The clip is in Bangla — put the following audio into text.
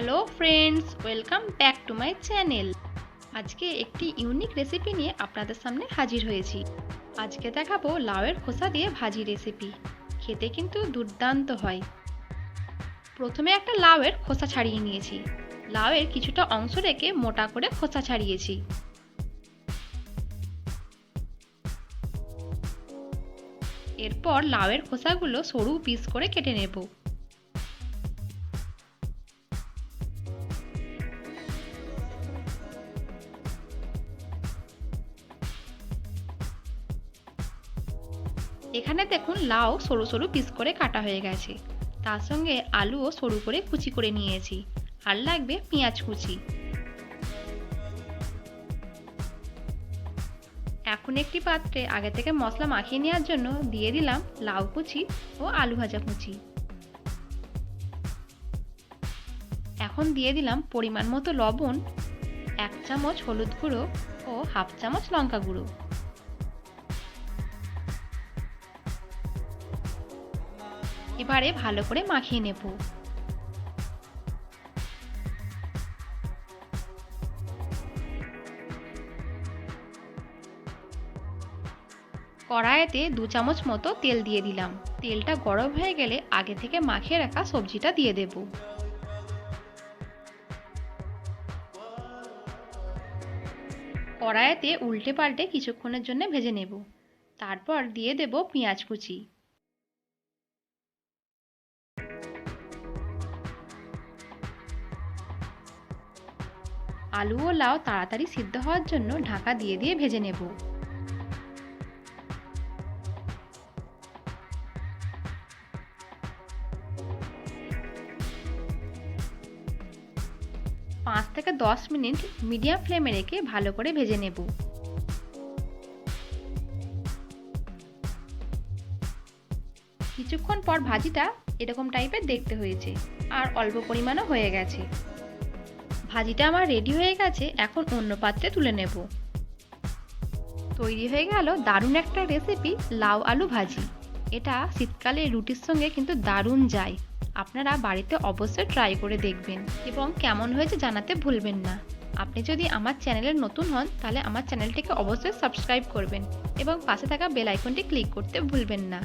Hello friends welcome back to my channel আজকে একটি ইউনিক রেসিপি নিয়ে আপনাদের সামনে হাজির হয়েছি। আজকে দেখাবো লাউয়ের খোসা দিয়ে ভাজি রেসিপি খেতে কিন্তু দুর্দান্ত হয়। প্রথমে একটা লাউয়ের খোসা ছাড়িয়ে নিয়েছি। লাউয়ের কিছুটা অংশ রেখে মোটা করে খোসা ছাড়িয়েছি। এরপর লাউয়ের খোসাগুলো সরু পিস করে কেটে নেব। এখানে দেখুন লাউ সরু সরু পিস করে কাটা হয়ে গেছে। তার সঙ্গে আলুও সরু করে কুচি করে নিয়েছি। আর লাগবে পেঁয়াজ কুচি। এখন একটি পাত্রে আগে থেকে মশলা মাখিয়ে নেওয়ার জন্য দিয়ে দিলাম লাউ কুচি ও আলু ভাজা কুচি। এখন দিয়ে দিলাম পরিমাণ মতো লবণ, এক চামচ হলুদ গুঁড়ো ও হাফ চামচ লঙ্কা গুঁড়ো। এবারে ভালো করে মাখিয়ে নেব। কড়াইতে দু চামচ মতো তেল দিয়ে দিলাম। তেলটা গরম হয়ে গেলে আগে থেকে মাখিয়ে রাখা সবজিটা দিয়ে দেব। কড়াইতে উল্টে পাল্টে কিছুক্ষণের জন্য ভেজে নেব। তারপর দিয়ে দেব পেঁয়াজ কুচি। আলু ও লাউ তাড়াতাড়ি সিদ্ধ হওয়ার জন্য ঢাকা দিয়ে দিয়ে ভেজে নেব। পাঁচ থেকে দশ মিনিট মিডিয়াম ফ্লেমে রেখে ভালো করে ভেজে নেব। কিছুক্ষণ পর ভাজিটা এরকম টাইপের দেখতে হয়েছে, আর অল্প পরিমাণও হয়ে গেছে। ভাজিটা আমার রেডি হয়ে গেছে, এখন অন্য পাত্রে তুলে নেব। তৈরি হয়ে গেল দারুণ একটা রেসিপি লাউ আলু ভাজি। এটা শীতকালে রুটির সঙ্গে কিন্তু দারুণ যায়। আপনারা বাড়িতে অবশ্যই ট্রাই করে দেখবেন এবং কেমন হয়েছে জানাতে ভুলবেন না। আপনি যদি আমার চ্যানেলের নতুন হন, তাহলে আমার চ্যানেলটিকে অবশ্যই সাবস্ক্রাইব করবেন এবং পাশে থাকা বেল আইকনটি ক্লিক করতে ভুলবেন না।